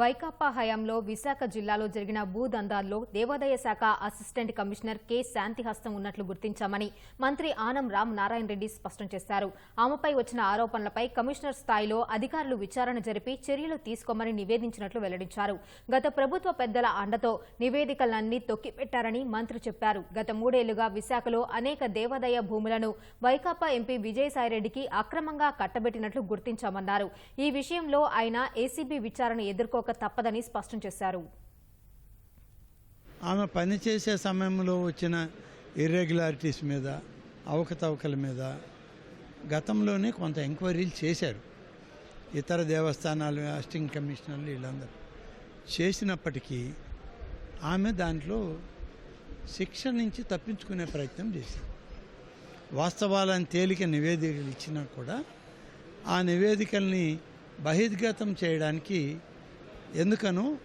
వైకాపా హయాంలో విశాఖ జిల్లాలో జరిగిన భూదందాల్లో దేవాదాయ శాఖ అసిస్టెంట్ కమిషనర్ కె శాంతిహస్తం ఉన్నట్లు గుర్తించామని మంత్రి ఆనం రామ్ నారాయణ రెడ్డి స్పష్టం చేశారు. ఆమెపై వచ్చిన ఆరోపణలపై కమిషనర్ స్థాయిలో అధికారులు విచారణ జరిపి చర్యలు తీసుకోమని నివేదించినట్లు వెల్లడించారు. గత ప్రభుత్వ పెద్దల అండతో నివేదికలన్నీ తొక్కిపెట్టారని మంత్రి చెప్పారు. గత మూడేళ్ళుగా విశాఖలో అనేక దేవాదాయ భూములను వైకాపా ఎంపీ విజయసాయిరెడ్డికి అక్రమంగా కట్టబెట్టినట్లు గుర్తించామన్నారు. ఈ విషయంలో ఆయన ఏసీబీ విచారణ ఎదుర్కోక తప్పదని స్పష్టం చేశారు. ఆమె పనిచేసే సమయంలో వచ్చిన ఇర్రెగ్యులారిటీస్ మీద అవకతవకల మీద గతంలోనే కొంత ఎంక్వైరీలు చేశారు. ఇతర దేవస్థానాలు అసిస్టెంట్ కమిషనర్లు వీళ్ళందరూ. చేసినప్పటికీ ఆమె దాంట్లో శిక్ష నుంచి తప్పించుకునే ప్రయత్నం చేశారు. వాస్తవాలను తేలిక నివేదికలు ఇచ్చినా కూడా ఆ నివేదికల్ని బహిర్గతం చేయడానికి ఎందుకనో?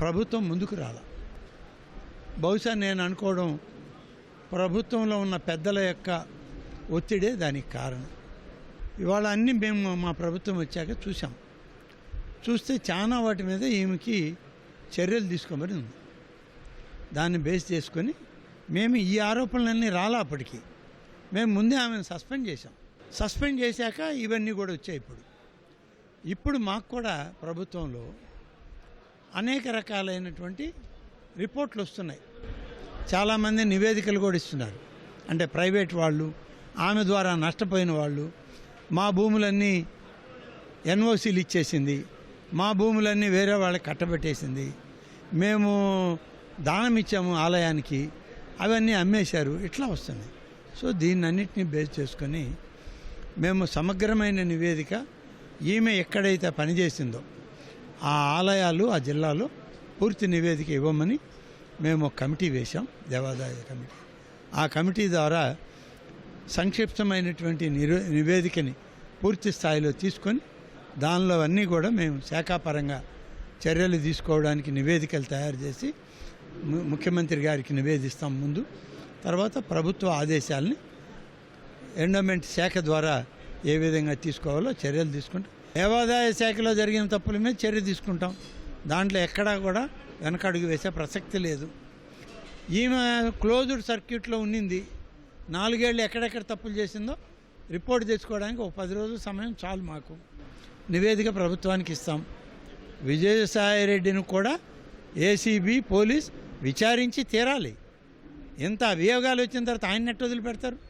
ప్రభుత్వం ముందుకు రాల. బహుశా నేను అనుకోవడం ప్రభుత్వంలో ఉన్న పెద్దల యొక్క ఒత్తిడే దానికి కారణం. ఇవాళ అన్నీ మేము మా ప్రభుత్వం వచ్చాక చూసాం చూస్తే చాలా వాటి మీద ఈమెకి చర్యలు తీసుకోమని ఉంది. దాన్ని బేస్ చేసుకొని మేము ఈ ఆరోపణలన్నీ రాలా అప్పటికి. మేము ముందే ఆమెను సస్పెండ్ చేశాం. సస్పెండ్ చేశాక ఇవన్నీ కూడా వచ్చాయి ఇప్పుడు. ఇప్పుడు మాకు కూడా ప్రభుత్వంలో అనేక రకాలైనటువంటి రిపోర్ట్లు వస్తున్నాయి. చాలామంది నివేదికలు కూడా ఇస్తున్నారు. అంటే ప్రైవేట్ వాళ్ళు ఆమె ద్వారా నష్టపోయిన వాళ్ళు మా భూములన్నీ ఎన్ఓసీలు ఇచ్చేసింది మా భూములన్నీ వేరే వాళ్ళకి కట్టబెట్టేసింది మేము దానం ఇచ్చాము ఆలయానికి అవన్నీ అమ్మేశారు ఇట్లా వస్తున్నాయి. సో దీన్నన్నిటిని బేస్ చేసుకొని మేము సమగ్రమైన నివేదిక ఈమె ఎక్కడైతే పనిచేసిందో ఆ ఆలయాలు ఆ జిల్లాలో పూర్తి నివేదిక ఇవ్వమని మేము ఒక కమిటీ వేశాం దేవాదాయ కమిటీ. ఆ కమిటీ ద్వారా సంక్షిప్తమైనటువంటి నివేదికని పూర్తి స్థాయిలో తీసుకొని దానిలో అన్నీ కూడా మేము శాఖాపరంగా చర్యలు తీసుకోవడానికి నివేదికలు తయారు చేసి ముఖ్యమంత్రి గారికి నివేదిస్తాం ముందు. తర్వాత ప్రభుత్వ ఆదేశాలని ఎండోమెంట్ శాఖ ద్వారా ఏ విధంగా తీసుకోవాలో చర్యలు తీసుకుంటే దేవాదాయ శాఖలో జరిగిన తప్పుల మీద చర్య తీసుకుంటాం. దాంట్లో ఎక్కడా కూడా వెనకడుగు వేసే ప్రసక్తి లేదు. ఈమె క్లోజ్డ్ సర్క్యూట్లో ఉన్నింది. నాలుగేళ్ళు ఎక్కడెక్కడ తప్పులు చేసిందో రిపోర్ట్ తెచ్చుకోవడానికి ఒక పది రోజుల సమయం చాలు మాకు. నివేదిక ప్రభుత్వానికి ఇస్తాం. విజయసాయిరెడ్డిని కూడా ఏసీబీ పోలీస్ విచారించి తీరాలి. ఎంత అభియోగాలు వచ్చిన తర్వాత ఆయన నెట్ వదిలిపెడతారు?